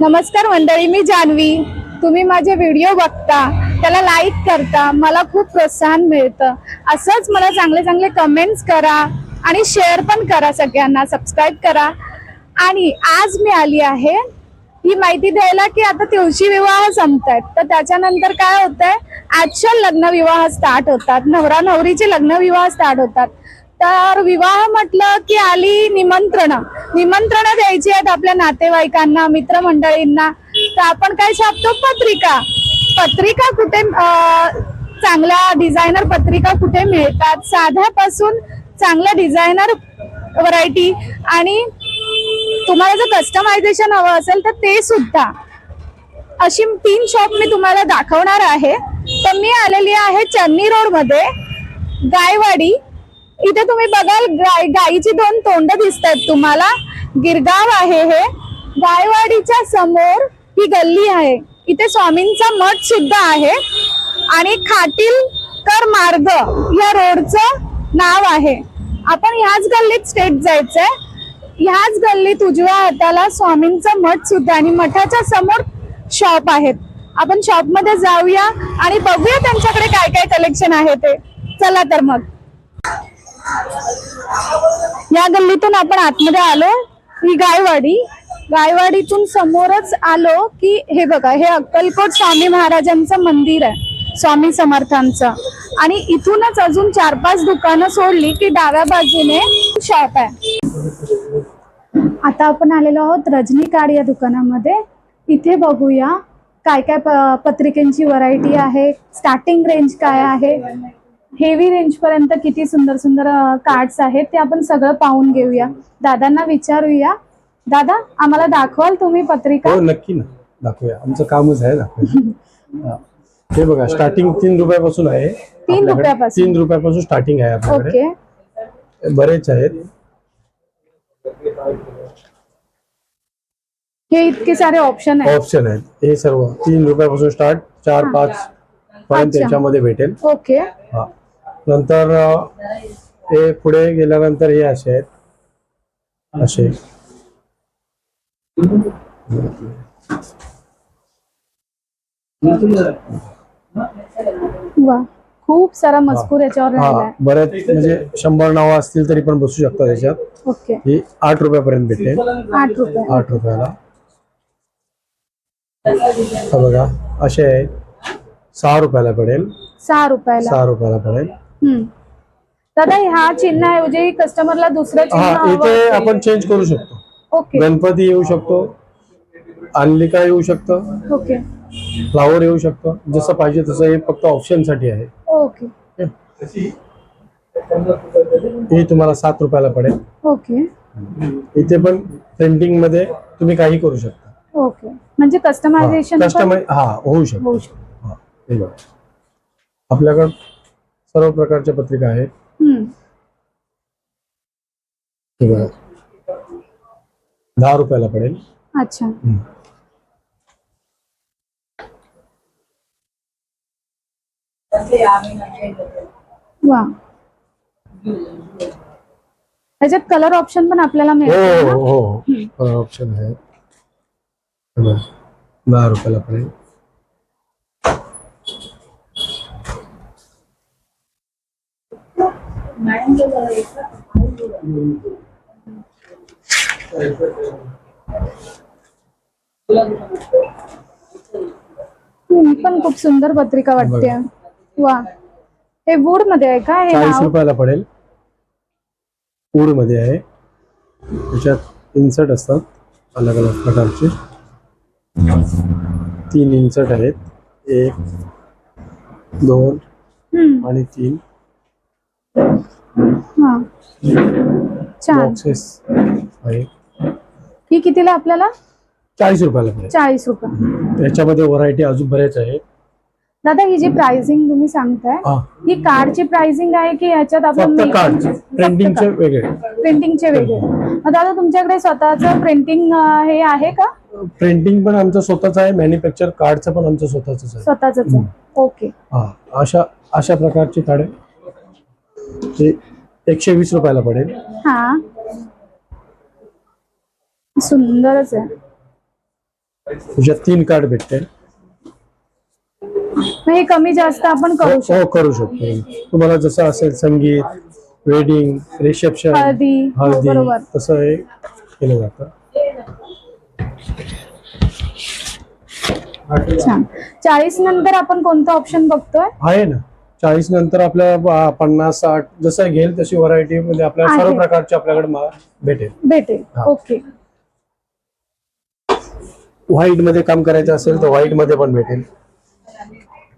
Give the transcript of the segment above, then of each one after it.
नमस्कार मंडळी मी जान्हवी. तुम्ही माझे व्हिडिओ बघता त्याला लाईक करता मला खूप प्रोत्साहन मिळतं. असंच मला चांगले चांगले कमेंट्स करा आणि शेअर पण करा सगळ्यांना सबस्क्राईब करा. आणि आज मी आली आहे ही माहिती द्यायला की आता तुळशी विवाह संपतायत. तर त्याच्यानंतर काय होतंय आजच्या लग्न विवाह स्टार्ट होतात. नवरा नवरीचे लग्न विवाह स्टार्ट होतात. तर विवाह म्हटलं की आली निमंत्रण. निमंत्रण द्यायची आहेत आपल्या नातेवाईकांना मित्रमंडळींना. तर आपण काय छापतो? पत्रिका. पत्रिका कुठे चांगल्या डिझायनर पत्रिका कुठे मिळतात? साध्यापासून चांगल्या डिझायनर व्हरायटी आणि तुम्हाला जर कस्टमायझेशन हवं असेल तर ते सुद्धा. अशी तीन शॉप मी तुम्हाला दाखवणार आहे. तर मी आलेली आहे चन्नी रोडमध्ये गायवाडी इथे तुम्ही बघाल गाय गायीची दोन तोंड दिसत आहेत तुम्हाला. गिरगाव आहे हे. गायवाडीच्या समोर ही गल्ली आहे. इथे स्वामींचा मठ सुद्धा आहे. आणि खाटीलकर मार्ग या रोडचं नाव आहे. आपण ह्याच गल्लीत स्टेट जायचंय. ह्याच गल्लीत उजव्या हाताला स्वामींचं मठ सुद्धा आणि मठाच्या समोर शॉप आहेत. आपण शॉपमध्ये जाऊया आणि बघूया त्यांच्याकडे काय काय कलेक्शन आहे ते. चला तर मग. या गल्लीतून आपण आतमध्ये आलो. ही गायवाडी. गायवाडीतून समोरच आलो की हे बघा हे अक्कलकोट स्वामी महाराजांचं मंदिर आहे स्वामी समर्थांचं. आणि इथूनच अजून चार पाच दुकानं सोडली की डाव्या बाजूने शॉप आहे. आता आपण आलेलो आहोत रजनी कार्ड या दुकानामध्ये. इथे बघूया काय काय पत्रिकेंची व्हरायटी आहे स्टार्टिंग रेंज काय आहे. हेवी रेंज पर्यंत किती सुंदर सुंदर कार्ड्स आहेत ते आपण सगळं पाहून घेऊया. दादांना विचारूया. दादा आम्हाला दाखवाल तुम्ही पत्रिका? हो नक्की ना. दाखवूया. आमचं कामच आहे हा. बघा स्टार्टिंग तीन रुपयापासून आहे. आपल्याकडे. रुपयापासून. तीन रुपयापासून स्टार्टिंग आहे आपल्याकडे. ओके. बरेच आहेत. हे इतके सारे ऑप्शन आहेत. ऑप्शन आहेत. हे सर्व तीन रुपयापासून स्टार्ट चार. पाच पर्यंत अच्छा. त्याच्यामध्ये भेटेल. ओके. हा. नंतर हे पुढे गेल्यानंतर हे असे आहेत. असे. वा खूप सारा मजकूर याच्यावर हा बरेच म्हणजे शंभर नावं असतील तरी पण बसू शकतात त्याच्यात. ओके. ही आठ रुपयापर्यंत भेटेल. आठ रुपये. आठ रुपयाला. हा बघा असे आहेत. सहा रुपयाला पडेल. सहा रुपयाला. सहा रुपयाला पडेल. दादा ह्या चिन्हाऐवजी कस्टमरला दुसरं चिन्ह हा हवं इथे असेल- आपण चेंज करू शकतो. ओके गणपती येऊ शकतो आणलिका येऊ शकतं ओके फ्लावर येऊ शकतं जसं पाहिजे तसं हे फक्त ऑप्शनसाठी आहे. ओके हे. तुम्हाला सात रुपयाला पडेल. ओके इथे पण प्रिंटिंगमध्ये तुम्ही काही करू शकता. ओके म्हणजे कस्टमायझेशन कस्टमाइज हा होऊ शकतो. होऊ शकतं. हा, हे बघा. आपल्याकडं सर्व प्रकारच्या पत्रिका आहेत. हे बघा. दहा रुपयाला पडेल अच्छा हम्म. वा त्याच्यात कलर ऑप्शन पण आपल्याला हो मिळतं ना? हो हो ऑप्शन आहे हे बघा. दहा रुपयाला पडेल ही पण खूप सुंदर पत्रिका वाटते. वा. हे वूडमध्ये आहे का? हे चाळीस नाव? रुपयाला पडेल. वूडमध्ये आहे. त्याच्यात इन्सर्ट असतात अलग अलग प्रकारचे. तीन इन्सर्ट आहेत. एक दोन हम्म. आणि तीन. छान. बॉक्सेस ही कितीला आपल्याला? चाळीस रुपयाला चाळीस रुपये. याच्यामध्ये व्हरायटी अजून बरेच आहेत. दादा ही जी प्राइसिंग तुम्ही सांगताय हा. ही कार्डची प्राइसिंग आहे की ह्याच्यात आपण फक्त कार्ड प्रिंटिंगचे वेगळे. प्रिंटिंगचे वेगळे. मग दादा तुमच्याकडे स्वतःच प्रिंटिंग हे आहे का? प्रिंटिंग पण आमचं स्वतःच आहे. मॅन्युफॅक्चर कार्डचं पण आमचं स्वतःच आहे. स्वतःच ओके हा. अशा अशा प्रकारची ते एकशे वीस रुपयाला पडेल. हा. सुंदरच आहे. त्याच्यात तीन कार्ड भेटते मग हे कमी जास्त आपण करू शकतो हो करू शकतो. तुम्हाला जसं असेल संगीत वेडिंग रिसेप्शन हळदी हो, बरोबर. तसं हे केलं जातं. छान. चाळीस नंतर आपण कोणतं ऑप्शन बघतोय? आहे ना. चाळीस नंतर आपल्या पन्नास साठ जसं घेईल तशी व्हरायटी म्हणजे आपल्याला सर्व. प्रकारचे आपल्याकडे भेटेल. भेटेल. हा. ओके. व्हाईटमध्ये काम करायचं असेल तर व्हाईटमध्ये पण भेटेल.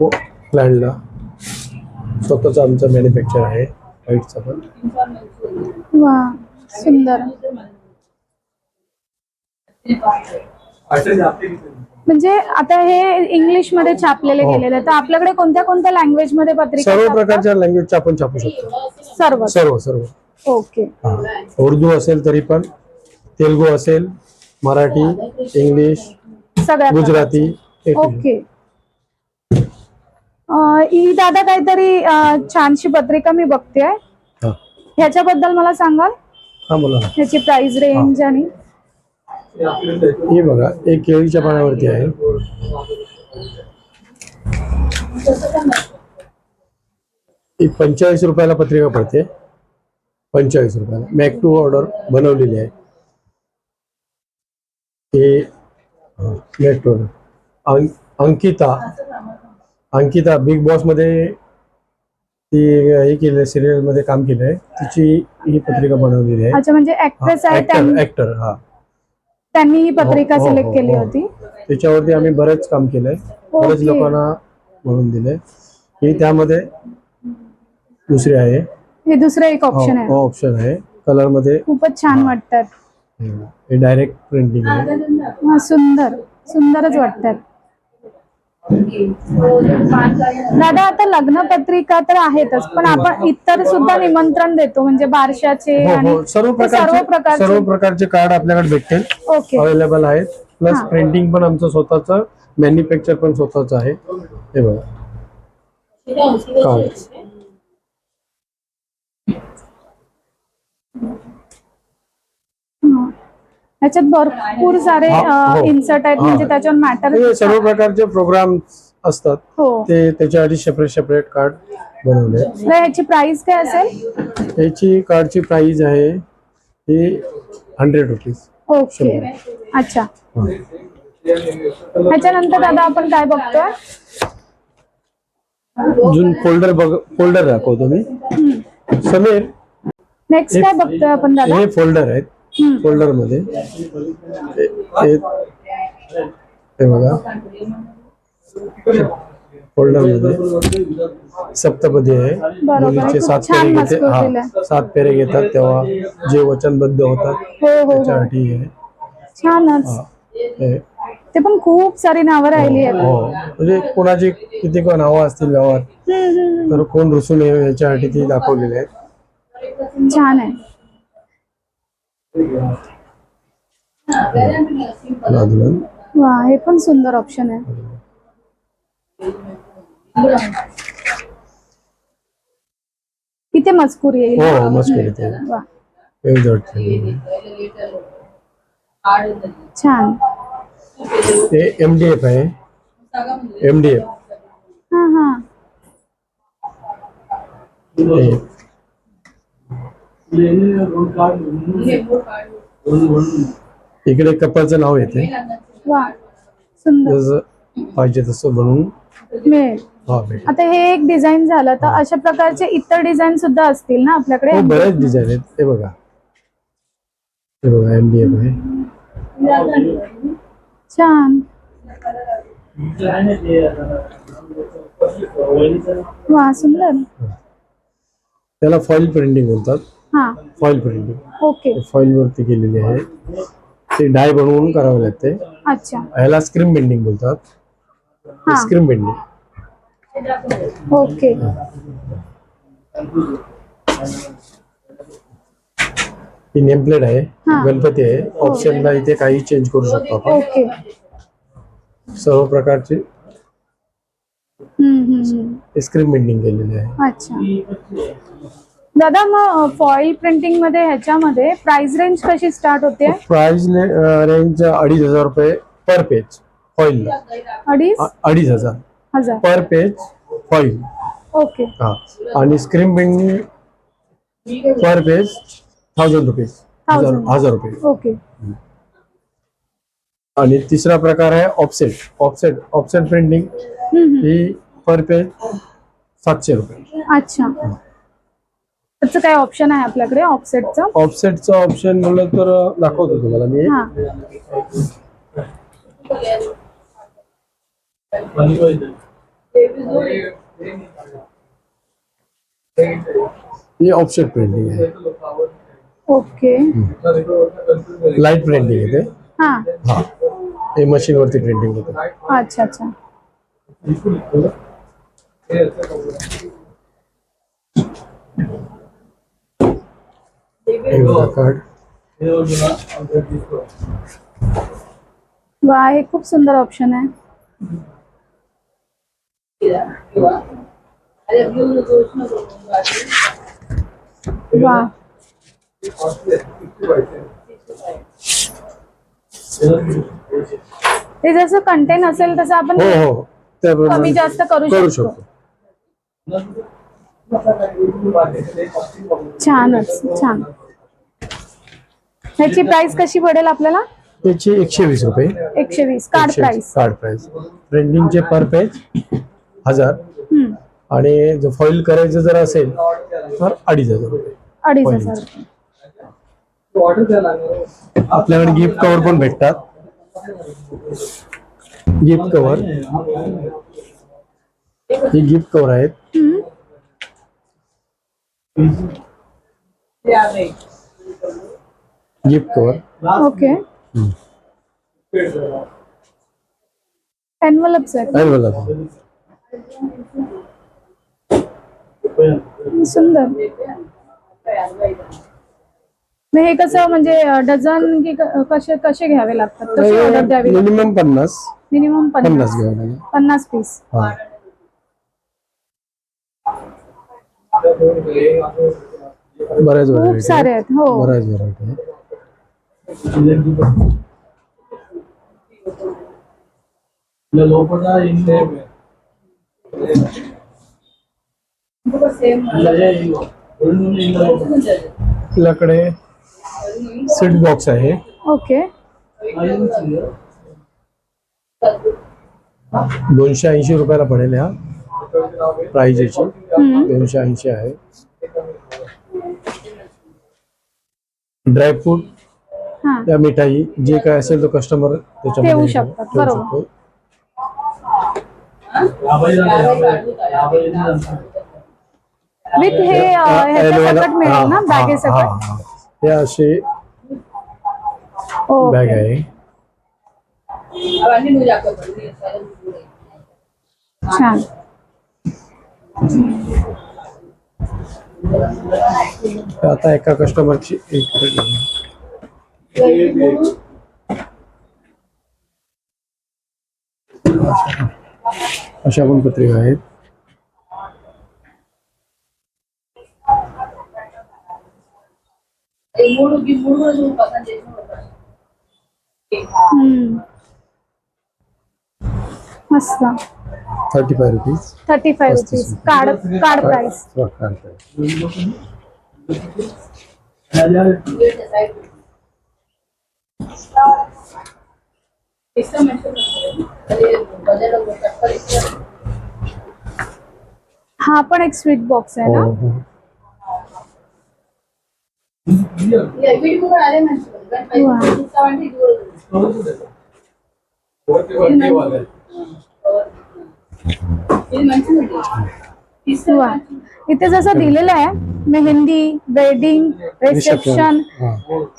हो क्लायंटला स्वतःच आमचं मॅन्युफॅक्चर आहे व्हाईटचं पण. सुंदर. म्हणजे आता हे इंग्लिशमध्ये छापलेले हो. गेलेले. तर आपल्याकडे कोणत्या कोणत्या लँग्वेजमध्ये पत्रिका सर्व छापतात? प्रकारच्या लँग्वेजच्या आपण छापू शकतो. सर्व. सर्व सर्व. ओके. हा. उर्दू असेल तरी पण तेलगू असेल मराठी इंग्लिश सगळ्या गुजराती. ओके. अं, ही दादा काहीतरी अं, छानशी पत्रिका मी बघतेय. हा. ह्याच्याबद्दल मला सांगाल? हा बोला ना. ह्याची प्राइस रेंज आणि हे बघा एक केळीच्या पाण्यावरती आहे. ही पंचेचाळीस रुपयाला पत्रिका पडते. पंचेचाळीस रुपयाला. मॅक टू ऑर्डर बनवलेली आहे. हे make to order. Ankita Ankita Bigg बॉसमध्ये ती हे केलं सिरियलमध्ये काम केलंय. तिची ही पत्रिका बनवलेली आहे. म्हणजे ऍक्ट्रेस आहे ऍक्टर हा. त्यांनी ही पत्रिका हो, हो, सिलेक्ट हो, केली हो. होती. त्याच्यावरती आम्ही बरेच काम केलंय. बरेच ओके. लोकांना म्हणून दिलंय. ही त्यामध्ये दुसरी आहे. हे दुसरं एक ऑप्शन आहे. ऑप्शन आहे. कलरमध्ये खूपच छान वाटतात. हे डायरेक्ट प्रिंटिंग आहे. हा सुंदर. सुंदरच वाटतात. दादा आता लग्न पत्रिका तर आहेतच पण आपण इतर सुद्धा निमंत्रण देतो म्हणजे बारशाचे हो आणि हो सर्व प्रकारचे प्रकारचे सर्व प्रकारचे कार्ड आपल्याकडे भेटतील. ओके. अवेलेबल आहेत. प्लस हा. प्रिंटिंग पण आमचं स्वतःच मॅन्युफॅक्चर पण स्वतःच आहे. हे बघा. कार्ड हा. ह्याच्यात भरपूर सारे हा, हो. इन्सर्ट आहेत. हा. म्हणजे त्याच्यावर मॅटर सर्व प्रकारचे प्रोग्राम असतात. हो. ते त्याच्यासाठी सेपरेट सेपरेट कार्ड बनवले. तर ह्याची प्राइस काय असेल? याची कार्डची प्राइस आहे ही हंड्रेड रुपीज ओके अच्छा. ह्याच्यानंतर दादा आपण काय बघतोय? अजून फोल्डर बघ फोल्डर दाखवतो मी. समीर नेक्स्ट काय बघतोय आपण दादा? हे फोल्डर आहेत. फोल्डरमध्ये हे- बघा. फोल्डरमध्ये सप्तपदी आहे. मुलीचे सात पेरे घेते हा. सात पेरे घेतात. तेव्हा जे वचनबद्ध होतात हो हो हो. त्याच्यासाठी आहे छानच. हा. ते पण खूप सारी नावं राहिली आहेत. हो. म्हणजे कोणाची किती कोण नावं असतील गावात तर कोण रुसून याच्यासाठी ती दाखवलेली आहेत. छान आहे. वा हे पण सुंदर ऑप्शन आहे. इथे मजकूर येईल? हो मस्त येते. वा छान. हे एम डी एफ आहे. एम डी एफ हा. हा. इकडे कपलचं नाव येते. जसं पाहिजे तसं बनवून मिळेल. हा भेटेल आता हे एक डिझाईन झालं तर अशा प्रकारचे इतर डिझाईन सुद्धा असतील ना आपल्याकडे? हो बरेच डिझाईन आहेत. हे बघा. हे बघा एम एफ आहे. छान. वा सुंदर. त्याला फॉईल प्रिंटिंग बोलतात. हा. फॉईल प्रिंटिंग ओके फॉईल वरती केलेली आहे. ते डाय बनवून करावं लागते. अच्छा. ह्याला स्क्रीन बेंडिंग बोलतात. हा. स्क्रीन बेंडिंग ओके ही. नेमप्लेट आहे. हा. गणपती आहे. ऑप्शनला इथे काही चेंज करू शकतो आपण. ओके सर्व प्रकारचे हम्म, हम्म, हम्म. स्क्रीन बेंडिंग केलेले आहे. अच्छा. दादा मग फॉईल प्रिंटिंगमध्ये ह्याच्यामध्ये प्राइस रेंज कशी स्टार्ट होते? प्राइस रेंज अडीच हजार रुपये पर पेज फॉईल अडीच? अडीच हजार. पर पेज फॉईल ओके आणि screen printing per page thousand rupees हजार रुपये ओके आणि तिसरा प्रकार आहे ऑफसेट ऑफसेट ऑफसेट प्रिंटिंग. ही पर पेज सातशे रुपये. अच्छा. त्याचं काय ऑप्शन आहे आपल्याकडे? ऑफसेटचं ऑफसेटचं ऑप्शन म्हणलं तर दाखवतो तुम्हाला मी. हा. ही ऑफसेट प्रिंटिंग आहे. ओके. लाइट प्रिंटिंग आहे ते. हा. हा. हे मशीनवरती प्रिंटिंग होते. अच्छा अच्छा. हे बघा कार्ड वा हे खूप सुंदर ऑप्शन आहे वा ते जसं कंटेन असेल तसं आपण हो हो कमी जास्त करू करू शकतो. शकतो. छानच छान. ह्याची प्राइस कशी पडेल आपल्याला? त्याची एकशे वीस रुपये. एकशे वीस कार्ड प्राइस कार्ड प्राइस प्रिंटिंगचे पर पेज हजार. हम्म. आणि जर फॉईल करायचं जर असेल तर अडीच हजार रुपये. अडीच. हजार आपल्याकडे गिफ्ट कव्हर पण भेटतात. गिफ्ट कव्हर ही गिफ्ट कव्हर आहेत. गिफ्ट कव्हर ओके आहेत आहे बघा सुंदर। मग हे कसं म्हणजे डझन की क- कसे कसे घ्यावे लागतात? कशी ऑर्डर द्यावी लागते? मिनिमम पन्नास. मिनिमम पन्नास. पन्नास घ्यावं लागेल. पन्नास पीस हा. बऱ्याच खूप व्हरायटी सारे आहेत हो. बऱ्याच व्हरायटी आपल्याकडे सीट बॉक्स आहे. ओके. दोनशे ऐंशी रुपयाला पडेल ह्या याची. हम्म. दोनशे ऐंशी आहे ड्रायफ्रूट हा या मिठाई जे काय असेल तो कस्टमर त्याच्यामध्ये ठेवू ठेवू शकतात, बरोबर. शकतो. विथ हे अ, ह्याच्या ॲलोवेरा- सकट मिळेल ना हा, बॅगे हा, सकट हा, हा. हे असे ओके. बॅग आहे छान तर आता एका कस्टमरची एक अशा पण पत्रिका आहेत. हम्म. मस्त. Thirty five rupees thirty five rupees card card price हा पण एक स्वीट बॉक्स आहे हो, ना वा. इथे जसं दिलेलं आहे मेहंदी वेडिंग रिसेप्शन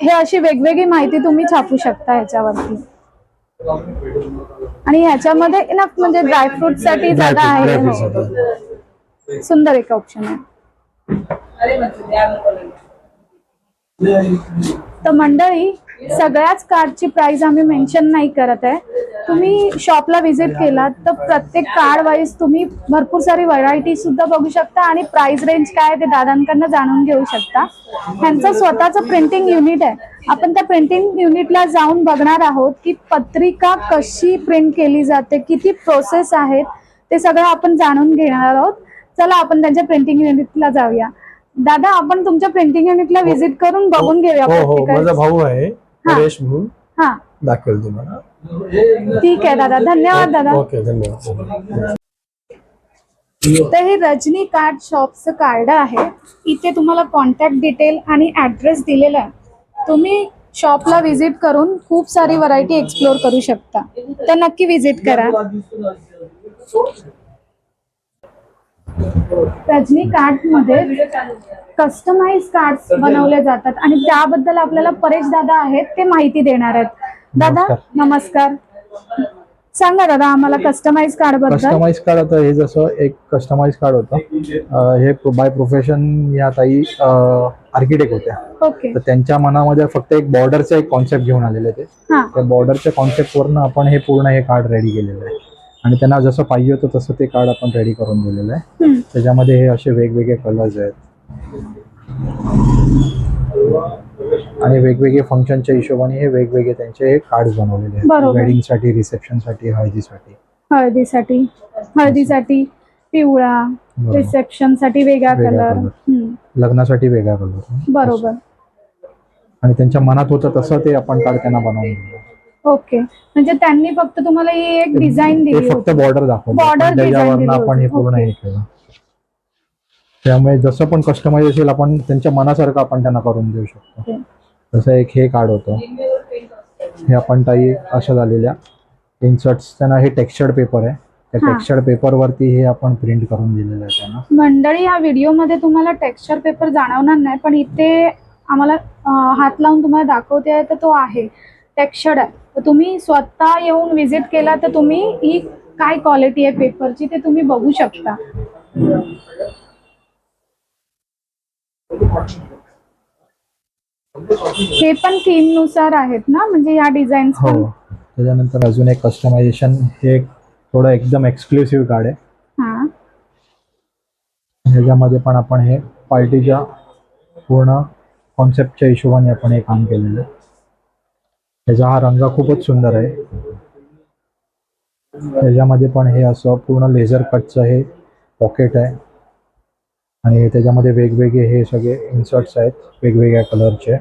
हे अशी वेगवेगळी माहिती तुम्ही छापू शकता ह्याच्यावरती. आणि ह्याच्यामध्ये ना म्हणजे ड्रायफ्रूटसाठी जागा आहे हो. सुंदर एक ऑप्शन आहे. तर मंडळी सगळ्याच कार्डची प्राइस आम्ही मेन्शन नाही करत आहे. तुम्ही शॉपला व्हिजिट केलात तर प्रत्येक कार्ड वाईज तुम्ही भरपूर सारी व्हरायटी सुद्धा बघू शकता आणि प्राइस रेंज काय आहे ते दादांकडनं जाणून घेऊ शकता. ह्यांचं स्वतःचं प्रिंटिंग युनिट आहे. आपण त्या प्रिंटिंग युनिटला जाऊन बघणार आहोत की पत्रिका कशी प्रिंट केली जाते किती प्रोसेस आहेत ते सगळं आपण जाणून घेणार आहोत. चला आपण त्यांच्या प्रिंटिंग युनिटला जाऊया. दादा आपण तुमच्या प्रिंटिंग युनिटला व्हिजिट करून बघून घेऊया हो हो प्रत्येकाची. माझा भाऊ आहे. नरेश म्हणून हा. दाखवेल तुम्हाला. ठीक आहे दादा. धन्यवाद दादा. ओके धन्यवाद. तर हे रजनी कार्ड शॉपचं कार्ड आहे. इथे तुम्हाला कॉन्टॅक्ट डिटेल आणि ऍड्रेस दिलेला आहे. तुम्ही शॉपला व्हिजिट करून खूप सारी व्हरायटी एक्सप्लोर करू शकता. तर नक्की व्हिजिट करा. रजनी कार्डमध्ये कस्टमाइज कार्ड बनवले जातात आणि त्याबद्दल आपल्याला परेश दादा आहेत ते माहिती देणार आहेत. दादा नमस्कार. सांगा दादा आम्हाला कस्टमाइज कार्डबद्दल. कस्टमाइज कार्ड आता हे जसं एक कस्टमाइज कार्ड होतं. हे बाय प्रोफेशन या ताई आर्किटेक्ट होत्या. ओके. तर त्यांच्या मनामध्ये फक्त एक बॉर्डरचा एक कॉन्सेप्ट घेऊन आलेले ते. त्या बॉर्डरच्या कॉन्सेप्टवरनं आपण हे पूर्ण हे कार्ड रेडी केलेलं आहे. आणि त्यांना जसं पाहिजे होतं तसं ते कार्ड आपण रेडी करून दिलेलं आहे. त्याच्यामध्ये हे असे वेगवेगळे कलर्स आहेत. आणि वेगवेगळे फंक्शनच्या हिशोबाने हे वेगवेगळे त्यांचे हे कार्ड बनवलेले आहेत. बरोबर. वेडिंगसाठी रिसेप्शनसाठी हळदीसाठी. हळदीसाठी हळदीसाठी पिवळा बरोबर. रिसेप्शनसाठी वेगळा वेगळा कलर. लग्नासाठी वेगळा कलर बरोबर. आणि त्यांच्या मनात होतं तसं ते आपण कार्ड त्यांना बनवून दिलं. ओके. म्हणजे त्यांनी फक्त तुम्हाला ही एक डिझाईन दिली फक्त बॉर्डर दाखवलं दिली आपण हे. पूर्ण. हे केलं. त्यामुळे जसं पण कस्टमाइज असेल आपण त्यांच्या मनासारखं आपण त्यांना करून देऊ शकतो. जसं एक हे कार्ड होतं. हे आपण ताई अशा झालेल्या इन्सर्ट्स त्यांना हे टेक्स्चर्ड पेपर आहे. त्या. टेक्स्चर्ड पेपरवरती हे आपण प्रिंट करून दिलेलं आहे त्यांना. मंडळी या व्हिडिओमध्ये तुम्हाला टेक्स्चर पेपर जाणवणार नाही पण इथे आम्हाला हात लावून तुम्हाला दाखवते आहे तर तो आहे. टेक्स्चर्ड आहे. तर तुम्ही स्वतः येऊन व्हिजिट केला तर तुम्ही ही काय क्वालिटी आहे पेपरची ते तुम्ही बघू शकता. हे पण थीमनुसार आहेत ना? म्हणजे या डिझाईन्स हो. त्याच्यानंतर अजून एक कस्टमायझेशन हे थोडं एकदम एक्सक्लुसिव्ह कार्ड आहे. हा. ह्याच्यामध्ये पण आपण हे पार्टीच्या पूर्ण कॉन्सेप्टच्या हिशोबाने आपण हे काम केलेलं आहे. त्याचा हा रंग खूपच सुंदर आहे. त्याच्यामध्ये पण हे असं पूर्ण लेझर कटचं हे पॉकेट आहे. आणि त्याच्यामध्ये वेगवेगळे हे सगळे इन्सर्ट्स आहेत वेगवेगळ्या कलरचे.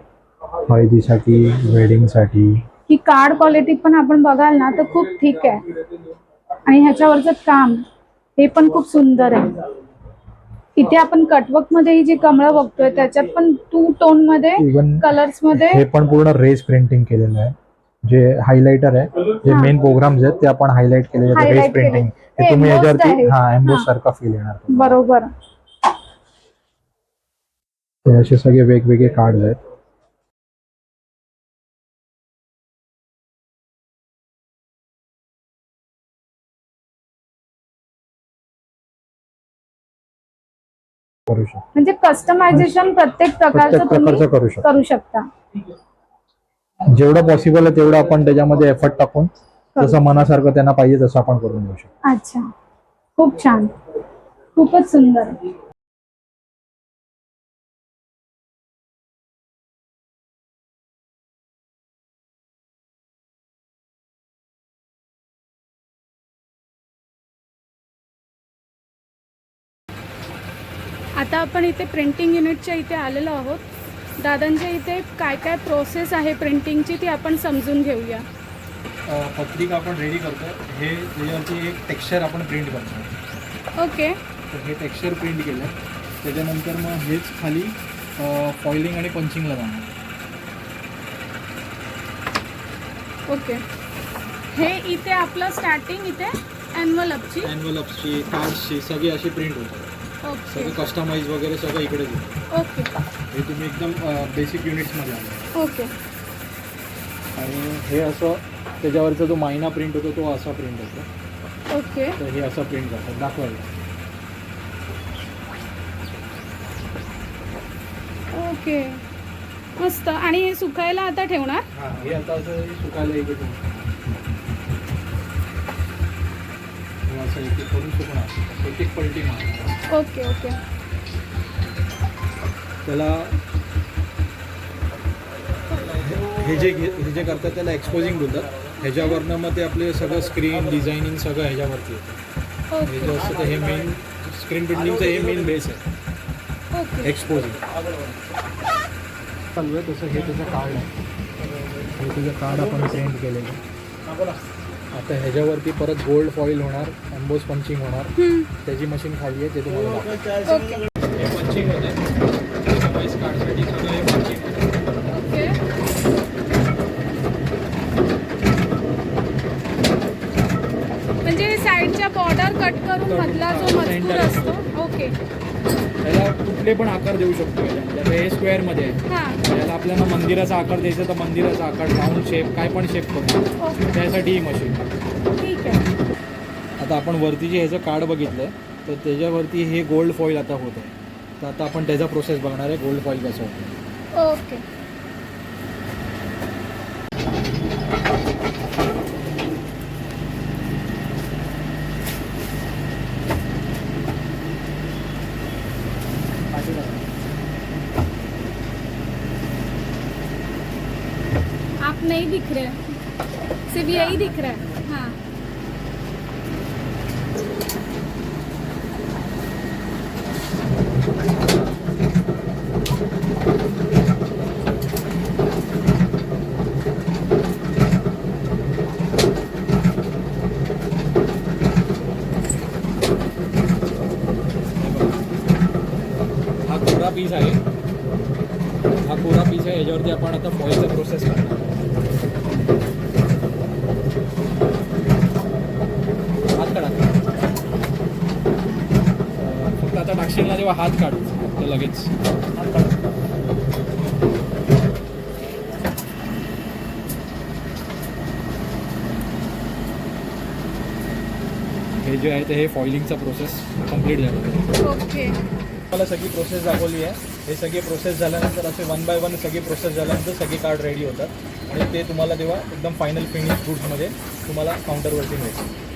हळदीसाठी वेडिंगसाठी. ही कार्ड क्वालिटी पण आपण बघाल ना तर खूप ठीक आहे. आणि ह्याच्यावरचं काम हे पण खूप सुंदर आहे. इथे आपण कटवर्कमध्ये ही जी कमळं बघतोय त्याच्यात पण टू टोनमध्ये कलर्समध्ये हे पण पूर्ण रेस प्रिंटिंग केलेलं आहे जे हायलाइटर आहे जे. मेन प्रोग्राम्स आहेत ते आपण हायलाइट केलेले आहेत रेस Highlight केले. प्रिंटिंग हे तुम्ही embossed याच्यावरती आहे. हा एम्बोस हा. सारखा फील येणार तुम्हाला. बरोबर हे असे सगळे वेगवेगळे कार्ड आहेत करू शकतो. म्हणजे कस्टमायझेशन प्रत्येक प्रकारचं तुम्ही करू शकतो. करू शकता. जेवढं पॉसिबल आहे तेवढं आपण त्याच्यामध्ये एफर्ट टाकून जसं मनासारखं त्यांना पाहिजे तसं आपण करून देऊ शकतो. अच्छा. खूप छान. खूपच सुंदर. आता आपण इथे प्रिंटिंग युनिटच्या इथे आलेलो आहोत. दादांच्या इथे काय काय प्रोसेस आहे प्रिंटिंगची ती आपण समजून घेऊया. पत्रिका आपण रेडी करतो. हे त्याच्यावरती एक टेक्स्चर आपण प्रिंट करतो. ओके तर हे टेक्स्चर प्रिंट केलं. त्याच्यानंतर मग हेच खाली फॉइलिंग आणि पंचिंगला जाणार. ओके हे इथे आपलं स्टार्टिंग इथे एनवलपची ॲन्व्हलप्सची कार्ड्सची सगळी अशी प्रिंट होतात सगळं कस्टमाइज वगैरे सगळं इकडेच येतं ओके हे तुम्ही एकदम बेसिक युनिट्समध्ये आले ओके. आणि हे असं त्याच्यावरचा जो मायना प्रिंट होतो तो असा प्रिंट होतो. ओके. तर हे असं प्रिंट करतात. दाखवायला. ओके. मस्त. आणि हे सुकायला आता ठेवणार? हां हे आता असं सुकायला इकडे एक एक पलटी मार ओके ओके. त्याला हे जे घे- हे जे करतात त्याला एक्सपोजिंग बोलतात. ह्याच्यावरनं मग ते आपले सगळं स्क्रीन डिझायनिंग सगळं ह्याच्यावरती येतं. हे ओके जे असतं ते हे मेन स्क्रीन प्रिंटिंगचं हे मेन बेस आहे. ओके. एक्सपोजिंग चालू आहे तसं हे त्याचं कार्ड आहे. हे त्याचं कार्ड आपण प्रिंट केलेलं आहे. आता ह्याच्यावरती परत गोल्ड फॉईल होणार एम्बोज पंचिंग होणार. त्याची मशीन खाली आहे ते तुम्हाला हे पंचिंग होते. डिवाइस कार्डसाठी सगळं हे पंचिंग होतं. ओके म्हणजे साईडच्या बॉर्डर कट करून मधला जो मजकूर असतो. ओके त्याला कुठले पण आकार देऊ शकतो आता हे स्क्वेअरमध्ये आहे. याला आपल्याला मंदिराचा आकार द्यायचा तर मंदिराचा आकार राऊंड शेप काय पण शेप करू शकतो. ओके. त्यासाठी ही मशीन ठीक आहे. आता आपण वरती जे ह्याचं कार्ड बघितलं तर त्याच्यावरती हे गोल्ड फॉईल आता होत आहे. तर आता आपण त्याचा प्रोसेस बघणार आहे गोल्ड फॉईल कसं होतं. ओके. नहीं दिख रहे सिर्फ यही दिख रहा है। हाँ। हा कोरा पीस आहे. हा कोरा पीस आहे याच्यावरती आपण आता फॉईलचा प्रोसेस करणार हात काढा अं, ना तेव्हा हात काढ. तर लगेच. हे जे आहे ते हे फॉइलिंगचा प्रोसेस कंप्लीट झाला. ओके. मला सगळी प्रोसेस दाखवली आहे. हे सगळे प्रोसेस झाल्यानंतर असे वन बाय वन सगळी प्रोसेस झाल्यानंतर सगळे कार्ड रेडी होतात. आणि ते तुम्हाला तेव्हा एकदम फायनल फिनिश गुड्समध्ये तुम्हाला काउंटरवरती मिळतील.